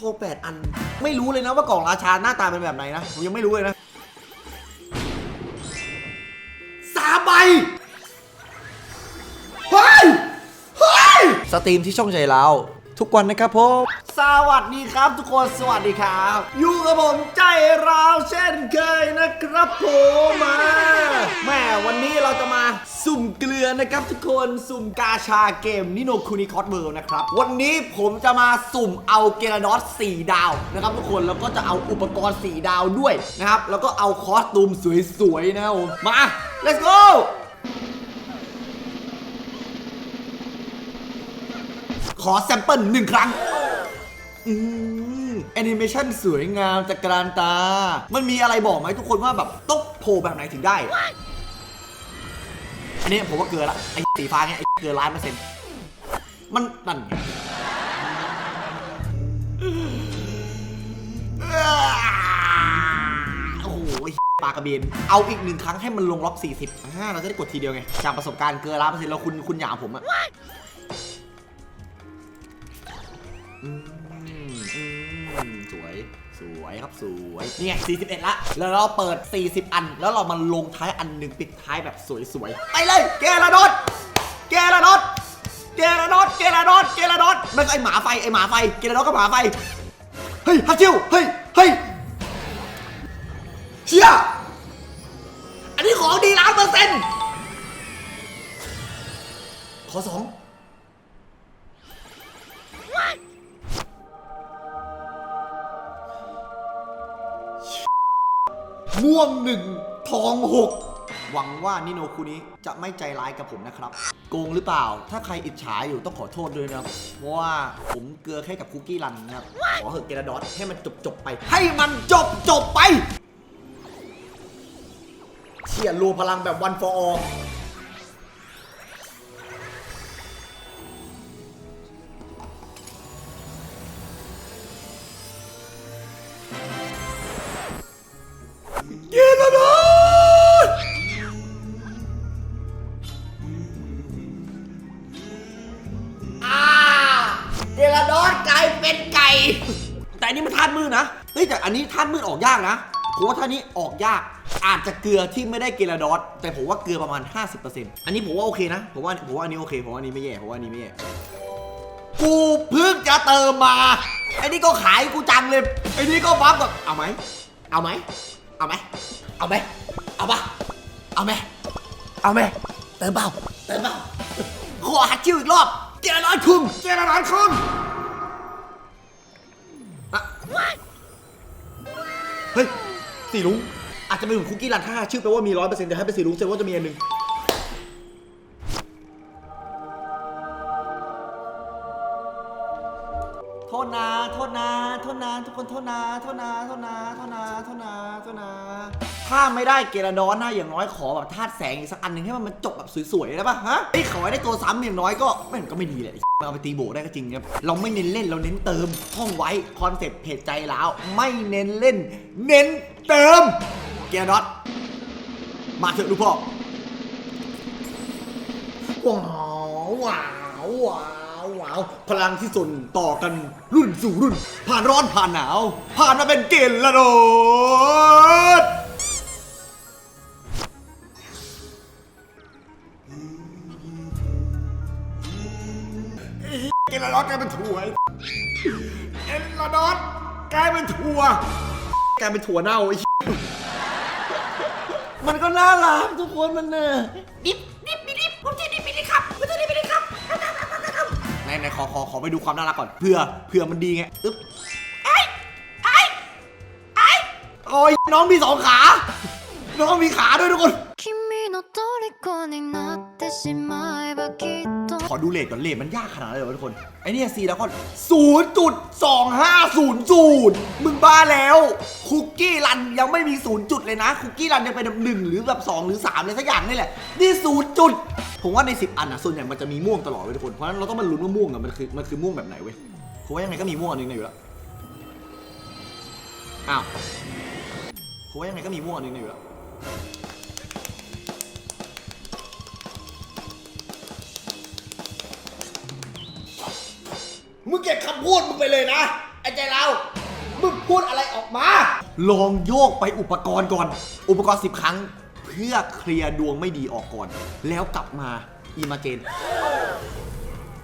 ทองแปดอัน ไม่รู้เลยนะว่ากล่องราชาหน้าตาเป็นแบบไหนนะ ผมยังไม่รู้เลยนะสามใบเฮ้ยเฮ้ย สตรีมที่ช่องใจเรา ทุกวันนะครับผมสวัสดีครับทุกคนสวัสดีครับ อยู่กับผมใจเราเช่นเคยนะครับผมมาแม่วันนี้เราจะมาสุ่มเกลือนะครับทุกคนสุ่มกาชาเกมนิโนคุนิคอสเวิร์นะครับ วันนี้ผมจะมาสุ่มเอาเกราดอส4ดาวนะครับทุกคนแล้วก็จะเอาอุปกรณ์ 4 ดาวด้วยนะครับ แล้วก็เอาคอสตูมสวยๆนะครับผมมา let's go ขอแซมเปิลหนึ่งครั้ง อืมแอนิเมชันสวยงามจากกรานตา มันมีอะไรบอกไหมทุกคนว่าแบบต้องโผล่แบบไหนถึงได้ อันนี้ผมว่าเกลือละไอ้สีฟ้าเนี่ยไอ้เกลือล้านเปอร์เซ็นต์มันนั่นไงโอ้โหปลากระเบน เอาอีกหนึ่งครั้งให้มันลงล็อก40อ่าเราจะได้กดทีเดียวไง จากประสบการณ์เกลือล้านเปอร์เซ็นต์แล้วคุณคุณหยามผมอะ อืมอืมสวย สวยครับสวยเนี่ย41 ละ แล้วเราเปิด 40 อัน แล้วเรามาลงท้ายอันหนึ่งปิดท้ายแบบสวยๆ ไปเลยเกลาโดดเกลาโดดเกลาโดดเกลาโดดเกลาโดดไม่ใช่ไอหมาไฟ ไอหมาไฟ เกลาโดดก็หมาไฟ เฮ้ยฮัตชิวเฮ้ย เฮ้ยเชี่ยอันนี้ของดีล้านเปอร์เซ็นต์ขอสอง ม่วงหนึ่งทองหกหวังว่านิโนคุนี้จะไม่ใจร้ายกับผมนะครับ โกงหรือเปล่า ถ้าใครอิจฉาอยู่ต้องขอโทษด้วยนะครับ เพราะว่าผมเกลือแค่กับคุกกี้รันนะครับ ขอเหอะเกลาดอสให้มันจบจบไป ให้มันจบจบไปเชียรวมพลังแบบวันฟอร์ นนี้ธาตุมืดออกยากนะผมว่าท่านนี้ออกยาก อาจจะเกลือที่ไม่ได้เกลาดอสแต่ผมว่าเกลือประมาณ 50%อันนี้ผมว่าโอเคนะผมว่าผมว่าอันนี้โอเคผมว่าอันนี้ไม่แย่ผมว่าอันนี้ไม่แย่กูเพิ่งจะเติมมาไอ้นี่ก็ขายกูจังเลยไอ้นี่ก็บัฟแบบเอาไหมเอาไหมเอาไหมเอาไหมเอาปะเอาไหมเอาไหมเติมเปล่าเติมเปล่าขอหัดชิวอีกรอบเจรร้อยคุมเจรร้อยคุมอะ เฮ้ยสีลุงอาจจะเป็นเหมือนคุกกี้รันถ้าชื่อแปลว่ามีร้อยเปอร์เซ็นต์แต่ให้เป็นสีลุงแสดงว่าจะมีอันหนึ่ง นะโทษนะโทษนะทุกคนโทษนะโทษนะโทษนะโทษนะโทษนะโทษนะถ้าไม่ได้เกราดอนนะอย่างน้อยขอแบบธาตุแสงอีกสักอันหนึ่งให้มันมันจบแบบสวยๆได้ปะฮะไอ้ขอให้ได้ตัวซ้ำอย่างน้อยก็ไม่ก็ไม่ดีแหละไอ้มันเอาไปตีโบได้ก็จริงครับเราไม่เน้นเล่นเราเน้นเติมห้องไว้คอนเซ็ปต์เพจใจแล้วไม่เน้นเล่น เน้นเติม เกราดอนมาเถอะลูกพ่อว้าวว้าวว้าวาว พลังที่ส่วนต่อกันรุ่นสู่รุ่น ผ่านร้อนผ่านหนาว ผ่านมาเป็นเกลละโดดเกลละโดดกลายเป็นถั่วเกลละโดดกลายเป็นถั่วกลายเป็นถั่วเน่าไอ้มันก็น่ารักทุกคนมันเนอะดิบ อขอขอไปดูความน่ารักก่อนเผื่อเผื่อมันดีไงอึ๊บไอ้ไอ้ไอ้โอ้ยน้องมีสองขา น้องมีขาด้วยทุกคน 君の虜になってしまえばきっと ขอดูเลทก่อนเลทมันยากขนาดนั้นเลยเหรอทุกคน ไอเนี่ยซีแล้วก็ศูนย์จุดสองห้าศูนย์ศูนย์มึงบ้าแล้ว คุกกี้รันยังไม่มีศูนย์จุดเลยนะ คุกกี้รันยังเป็นแบบหนึ่งหรือแบบสองหรือสามเลยสักอย่างนี่แหละ นี่ศูนย์จุด ผมว่าในสิบอันอะส่วนใหญ่มันจะมีม่วงตลอดเว้ยทุกคน เพราะฉะนั้นเราต้องมาลุ้นว่าม่วงอะมันคือมันคือม่วงแบบไหนเว้ยผมว่ายังไงก็มีม่วงอันหนึงในอยู่แล้ว อ้าวผมว่ายังไงก็มีม่วงอันหนึงในอยู่แล้ว มึงเก็บคำพูดมึงไปเลยนะไอ้ใจเรา มึงพูดอะไรออกมา ลองโยกไปอุปกรณ์ก่อน อุปกรณ์สิบครั้ง เพื่อเคลียร์ดวงไม่ดีออกก่อน แล้วกลับมาอีมาเจน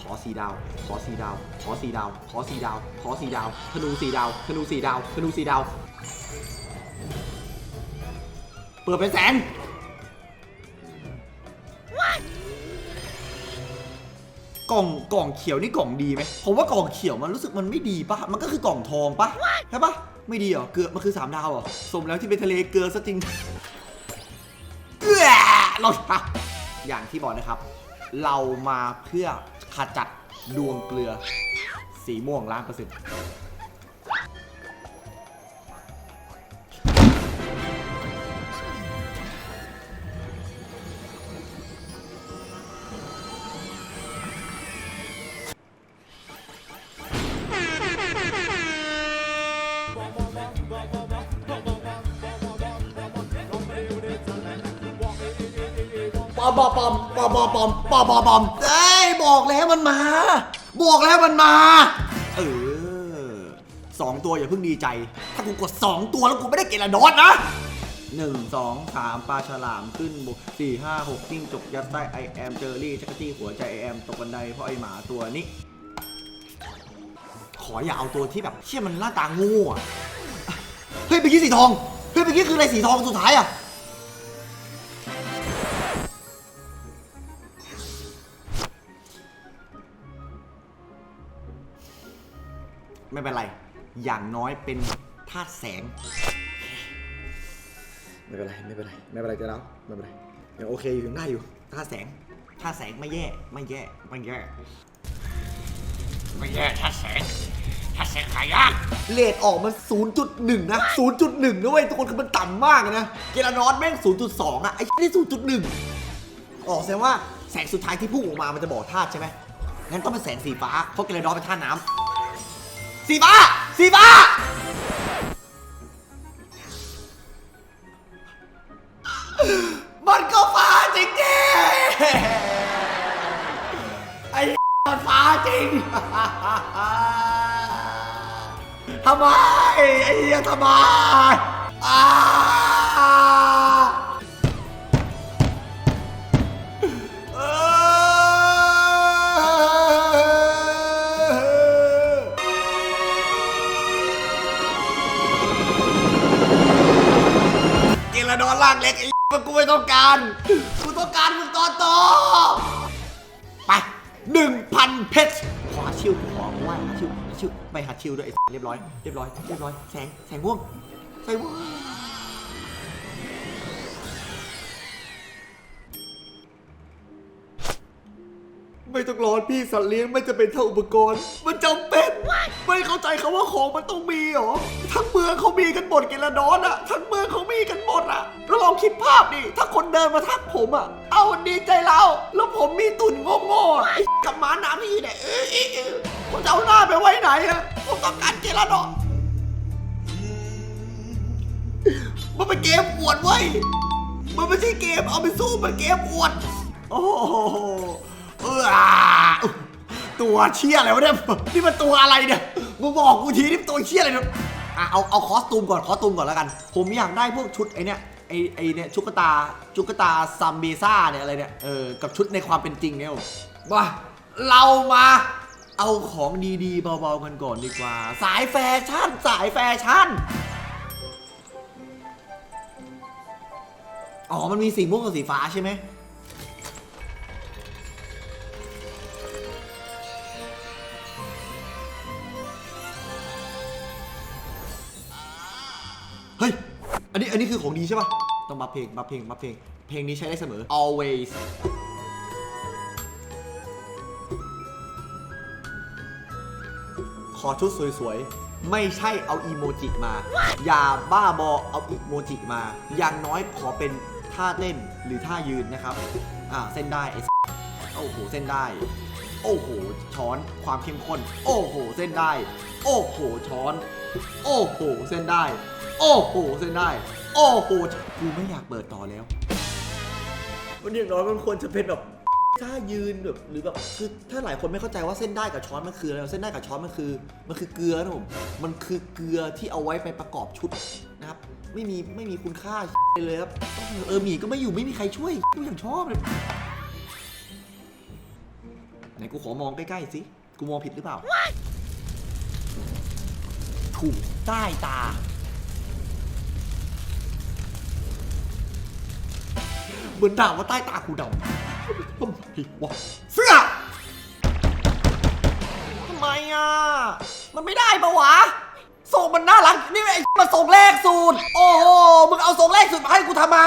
ขอสีดาว ขอสีดาว ขอสีดาว ขอสีดาว ขอสีดาว ธนูสีดาว ธนูสีดาว ธนูสีดาว เปิดเป็นแสน กล่องกล่องเขียวนี่กล่องดีไหมผมว่ากล่องเขียวมันรู้สึกมันไม่ดีปะมันก็คือกล่องทองปะใช่ปะไม่ดีเหรอเกลือมันคือสามดาวเหรอสมแล้วที่เป็นทะเลเกลือซะจริงเกลือเราอะอย่างที่บอกนะครับ เรามาเพื่อขจัดดวงเกลือ สีม่วงล้านเปอร์เซ็นต์ อมปอมปอมปอมปอมปอมปอมปอมปอมเอ้ยบอกแล้วมันมาบอกแล้วมันมา เออสองตัวอย่าเพิ่งดีใจ ถ้ากูกดสองตัวแล้วกูไม่ได้เกลาดอสนะหนึ่งสองสามปลาฉลามขึ้นบกสี่ห้าหกจิ้งจกยัดใต้ไอแอมเจอรี่จักรจี้หัวใจไอแอมตกบันไดเพราะไอหมาตัวนี้ ขออย่าเอาตัวที่แบบเชี่ยมันหน้าตาโง่อะเฮ้ยเมื่อกี้สีทอง เฮ้ยเมื่อกี้คืออะไรสีทองสุดท้ายอะ ไม่เป็นไร อย่างน้อยเป็นธาตุแสง ไม่เป็นไร ไม่เป็นไร ไม่เป็นไรจะแล้วไม่เป็นไรยังโอเคอยู่ยังได้อยู่ธาตุแสงธาตุแสงไม่แย่ ไม่แย่ ไม่แย่ ไม่แย่ธาตุแสงธาตุแสงหายากเลทออกมัน 0.1 นะ 0.1นะเว้ยทุกคนคือมันต่ำมากเลยนะ เกลานอสแม่ง 0.2 อะ ไอ้นี่0.1 ออกแสดงว่าแสงสุดท้ายที่พุ่งออกมา มันจะบอกธาตุใช่ไหมงั้นต้องเป็นแสงสีฟ้า เพราะเกลานอสเป็นธาตุน้ำ สีฟ้า สีฟ้า เกลางเล็กไอ้มันกูไม่ต้องการ กูต้องการมึงตอนโตไปหนึ่งพันเพชรขอฮัตชิวขอว่าฮัตชิวชิวไม่ฮัตชิวด้วยไอ้เรียบร้อย เรียบร้อย เรียบร้อย แสง แสงม่วงแสงม่วง ไม่ต้องรอพี่สัตว์เลี้ยงไม่จะเป็นเท่าอุปกรณ์ มันจำเป็น ไม่เข้าใจคำว่าของมันต้องมีเหรอ ทั้งเมืองเขามีกันหมดเกลาดอนอะทั้งเมืองเขามีกันหมดอะแล้วลองคิดภาพดิ ถ้าคนเดินมาทักผมอะเอาวันดีใจเรา แล้วผมมีตุ่นโง่ๆอะไอ้กับหมาน้ำนี่เนี่ยเออเออเออผมจะเอาหน้าไปไว้ไหนอะผมต้องการเกลาดอนมันเป็นเกมอวดเว้ย มันไม่ใช่เกมเอาไปสู้มันเกมอวด โอ้โห เออตัวเชี่ยอะไรวะเนี่ยนี่มันตัวอะไรเนี่ยมึงบอกกูทีนี่ตัวเชี่ยอะไรเนี่ยอะเอาเอาคอสตูมก่อนคอสตูมก่อนแล้วกัน ผมอยากได้พวกชุดไอเนี่ยไอไอเนี่ยชุกตาชุกตาซัมเบซ่าเนี่ยอะไรเนี่ยเออกับชุดในความเป็นจริงเนี่ยว่าเรามาเอาของดีๆเบาๆกันก่อนดีกว่า สายแฟชั่นสายแฟชั่นอ๋อมันมีสีม่วงกับสีฟ้าใช่ไหม อันนี้อันนี้คือของดีใช่ป่ะ ต้องบัฟเพลงบัฟเพลงบัฟเพลง เพลงนี้ใช้ได้เสมอ always ขอชุดสวยๆ ไม่ใช่เอาอีโมจิมา อย่าบ้าบอเอาอีโมจิมา อย่างน้อยขอเป็นท่าเต้นหรือท่ายืนนะครับ อ่า เส้นได้ไอ้โอ้โห เส้นได้ โอ้โห ช้อน ความเข้มข้น โอ้โห เส้นได้ โอ้โห ช้อน โอ้โห เส้นได้ โอ้โหเส้นได้ โอ้โหกูไม่อยากเปิดต่อแล้ว มันอย่างน้อยมันควรจะเป็นแบบถ้ายืนแบบหรือแบบคือถ้าหลายคนไม่เข้าใจว่าเส้นได้กับช้อนมันคืออะไรเส้นได้กับช้อนมันคือ มันคือเกลือนะผมมันคือเกลือที่เอาไว้ไปประกอบชุดนะครับไม่มีไม่มีคุณค่าเลยครับเออหมีก็ไม่อยู่ไม่มีใครช่วยกูอย่างชอบเลยไหนกูขอมองใกล้ๆสิกูมองผิดหรือเปล่าถูกใต้ตา เหมือนด่าว่าใต้ตากูดำทำไมวะเสื้อทำไมอะ มันไม่ได้ปะวะส่งมันน่ารัก นี่ไอ้มาส่งแรกสูตรโอ้โห มึงเอาส่งแรกสูตรมาให้กูทำไม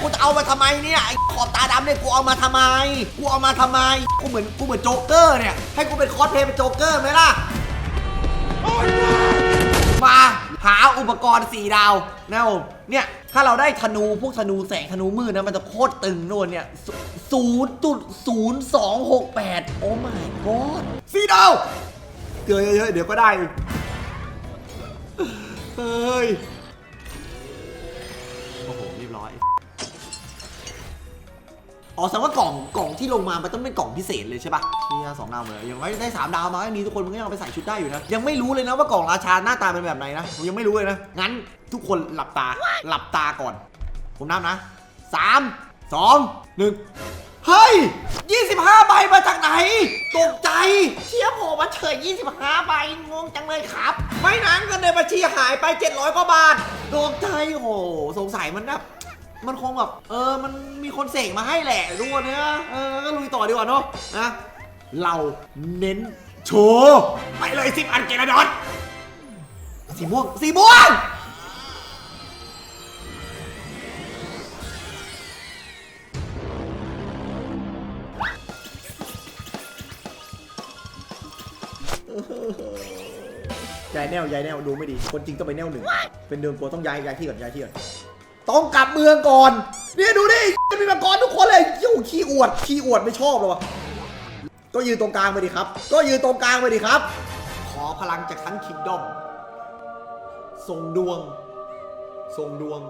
กูจะเอามาทำไมเนี่ยไอ้ขอบตาดำเนี่ยกูเอามาทำไม กูเอามาทำไม กูเหมือนกูเหมือนโจ๊กเกอร์เนี่ย ให้กูเป็นคอสเพลย์เป็นโจ๊กเกอร์ไหมล่ะ มา หาอุปกรณ์สีดาวนะครับผมเนี่ยถ้าเราได้ธนูพวกธนูแสงธนูมืดนะมันจะโคตรตึงโน่นเนี่ยศูนย์จุดศูนย์สองหกแปดโอ้ my god สี่ดาวเกลือเยอะเดี๋ยวก็ได้เองเฮ้ย โอ้โหเรียบร้อย อ๋อแสดงว่ากล่องกล่องที่ลงมา มันต้องเป็นกล่องพิเศษเลยใช่ปะเชียร์สองดาวเลยยังไม่ได้สามดาวมาไม่มีทุกคนมันก็ยังเอาไปใส่ชุดได้อยู่นะ ยังไม่รู้เลยนะว่ากล่องราชาหน้าตาเป็นแบบไหนนะผมยังไม่รู้เลยนะ งั้นทุกคนหลับตา หลับตาก่อน ผมนับนะสามสองหนึ่งเฮ้ย 25 ใบมาจากไหน ตกใจ เชียร์ผมมาเฉย 25 ใบ งงจังเลยครับ ไม่นั้นเงินในบัญชีหายไป 700 กว่าบาท ตกใจ โอ้โห สงสัยมันแบบ มันคงแบบเออมันมีคนเสกมาให้แหละทุกคนเนี่ยเออก็ลุยต่อดีกว่าเนาะนะเราเน้นโชว์ไปเลยสิบอันเกระดอนสีม่วงสีม่วงยายแนวยายแนวดูไม่ดี คนจริงต้องไปแนวหนึ่ง เป็นเดิมกลัวต้องย้ายย้ายที่ก่อนย้ายที่ก่อน ต้องกลับเมืองก่อน เนี่ยดูดิมันมีมังกรทุกคนเลยยิ่งขี้อวดขี้อวดไม่ชอบเลยวะก็ยืนตรงกลางไปดิครับ ก็ยืนตรงกลางไปดิครับ ขอพลังจากทั้งคิงดอมส่งดวง ส่งดวง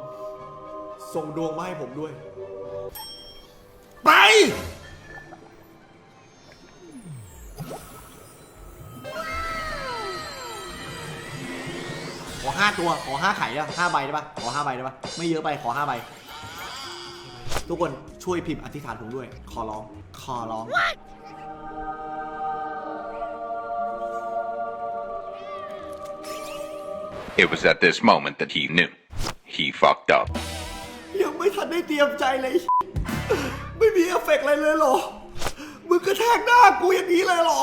ส่งดวงมาให้ผมด้วย ไป ห้าตัว ขอห้าไข่ได้ปะห้าใบได้ปะขอห้าใบได้ปะไม่เยอะไป ขอห้าใบ ทุกคนช่วยพิมพ์อธิษฐานผมด้วย ขอร้อง ขอร้อง It was at this moment that he knew. He fucked up. ยังไม่ทันได้เตรียมใจเลย ไม่มีเอฟเฟกต์อะไรเลยเหรอ มึงกระแทกหน้ากูอย่างนี้เลยเหรอ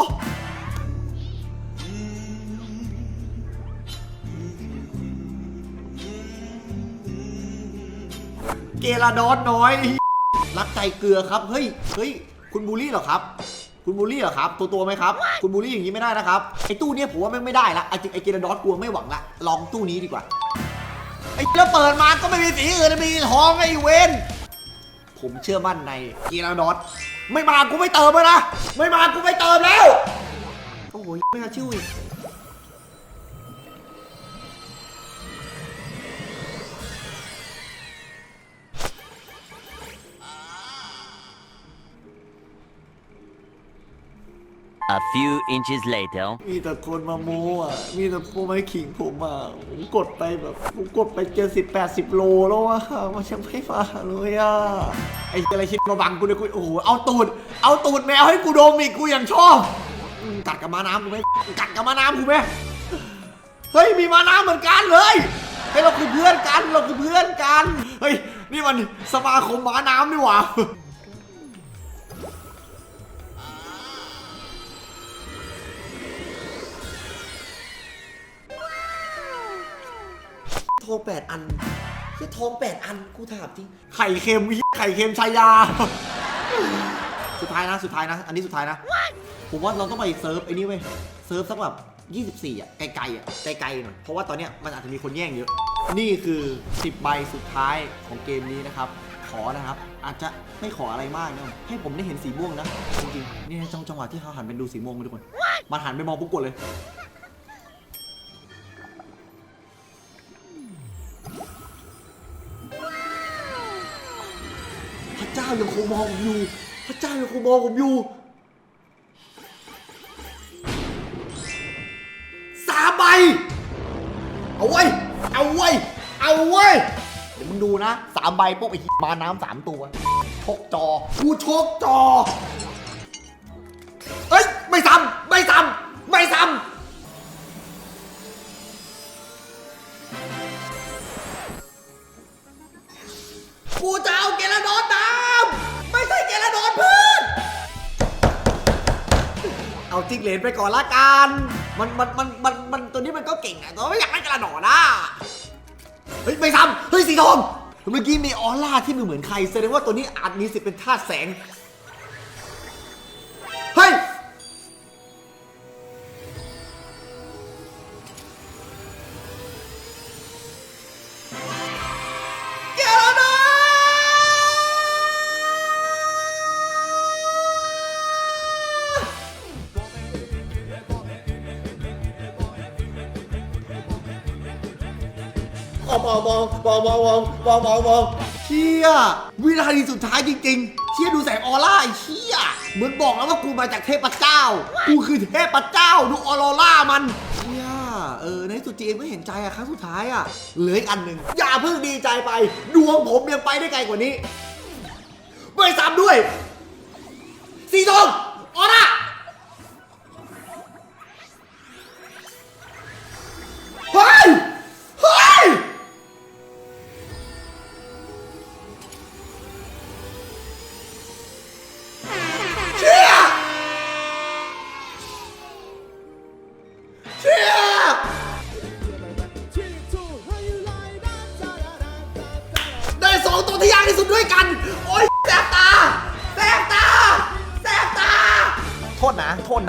เกลาดอนน้อย รักใจเกลือครับ เฮ้ย เฮ้ย คุณบูลลี่เหรอครับ คุณบูลลี่เหรอครับ ตัวตัวไหมครับ คุณบูลลี่อย่างนี้ไม่ได้นะครับ ไอ้ตู้เนี้ยผมว่าแม่งไม่ได้ละไอ้จริงไอ้เกลาดอนกลัวไม่หวังละ ลองตู้นี้ดีกว่า ไอ้แล้วเปิดมาก็ไม่มีสีอื่นมีทองไอ้เวนผมเชื่อมั่นในเกีฬานอตไม่มากูไม่เติมแล้วนะ ไม่มากูไม่เติมแล้ว โอ้โหไม่น่าชื่ออีก a few inches later มีแต่คนมาโม้อะมีแต่โปรไม่ขิงผมอะ ผมกดไปแบบผมกดไปเจ็ดสิบแปดสิบโลแล้วอะมันยังไม่มาเลยอะ ไอ้อะไรชิดมาบังกูเลยกู โอ้โห เอาตูด เอาตูดแมวให้กูโดมอีกกูยังชอบกัดกับมาน้ำกูไหมกัดกับมาน้ำกูไหมเฮ้ย มีมาน้ำเหมือนกันเลยเฮ้ยเราคือเพื่อนกัน เราคือเพื่อนกัน เฮ้ย นี่มันสมาคมม้าน้ำนี่หว่า ทองแปดอันแค่ทองแปดอันกูถามจริงไข่เค็มไข่เค็มชายา สุดท้ายนะ สุดท้ายนะ อันนี้สุดท้ายนะ ผมว่าเราต้องไปเซิร์ฟไอ้นี่เว้ย เซิร์ฟสักแบบ24 อะ ไกลๆอะ ไกลๆหน่อย เพราะว่าตอนเนี้ยมันอาจจะมีคนแย่งเยอะ นี่คือ 10 ใบสุดท้ายของเกมนี้นะครับ ขอนะครับ อาจจะไม่ขออะไรมากนะ ให้ผมได้เห็นสีม่วงนะ จริงๆ นี่จังจังหวะที่เขาหันไปดูสีม่วงมาทุกคน มันหันไปมองปุ๊บกดเลยายังคงมองอยู่ พระเจ้ายังคงมองผมอยู่สามใบ เอาไว้ยเอาไว้ยเอาไว้ยเดี๋ยวมึงดูนะสามใบปุ๊บไอ้มาน้ำสามตัวชกจอ กูชกจอ เอ้ย ไม่ซ้ำไม่ซ้ำไม่ซ้ำ เอาจิกเลนไปก่อนละกัน มันมันมันมันมันตัวนี้มันก็เก่งอะแต่ว่าไม่อยากได้กระหนอนนะเฮ้ยไม่ซ้ำเฮ้ยสีทองเมื่อกี้มีออร่าที่มันเหมือนใครแสดงว่าตัวนี้อาจมีสิทธิ์เป็นธาตุแสง องมองมองมองมองมองมองเชี่ยวินาทีสุดท้ายจริงๆเชี่ยดูแสงออร่าไอ้เชี่ยเหมือนบอกแล้วว่ากูมาจากเทพเจ้า กูคือเทพเจ้าดูออโรร่ามันเชี่ยเออในสุดจีเองก็เห็นใจอะครั้งสุดท้ายอะเหลืออีกอันหนึ่งอย่าเพิ่งดีใจไป ดวงผมยังไปได้ไกลกว่านี้ไม่ซ้ำด้วยสีทองออร่า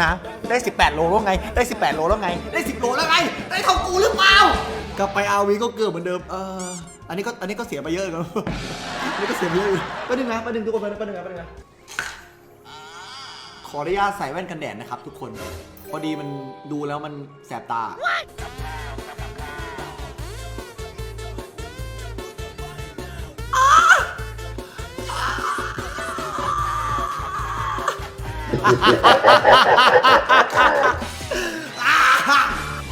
นะ ได้ 18 โลแล้วไง ได้ 18 โลแล้วไง ได้ 10 โลแล้วไง ได้เท่ากูหรือเปล่า กลับไปอาวีก็เกือบเหมือนเดิม เออ อันนี้ก็อันนี้ก็เสียไปเยอะกันอันนี้ก็เสียไปเยอะอยู่แป๊บนึงนะแป๊บนึงทุกคนประเด็นนะประเด็นะขออนุญาตใส่แว่นกันแดดนะครับทุกคน พอดีมันดูแล้วมันแสบตา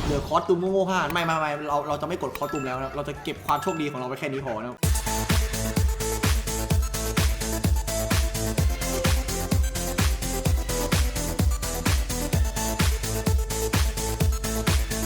เหลือคอสตูมโง่ๆห้านไม่ไม่ไม่เราเราจะไม่กดคอสตูมแล้วนะเราจะเก็บความโชคดีของเราไว้แค่นี้พอนะ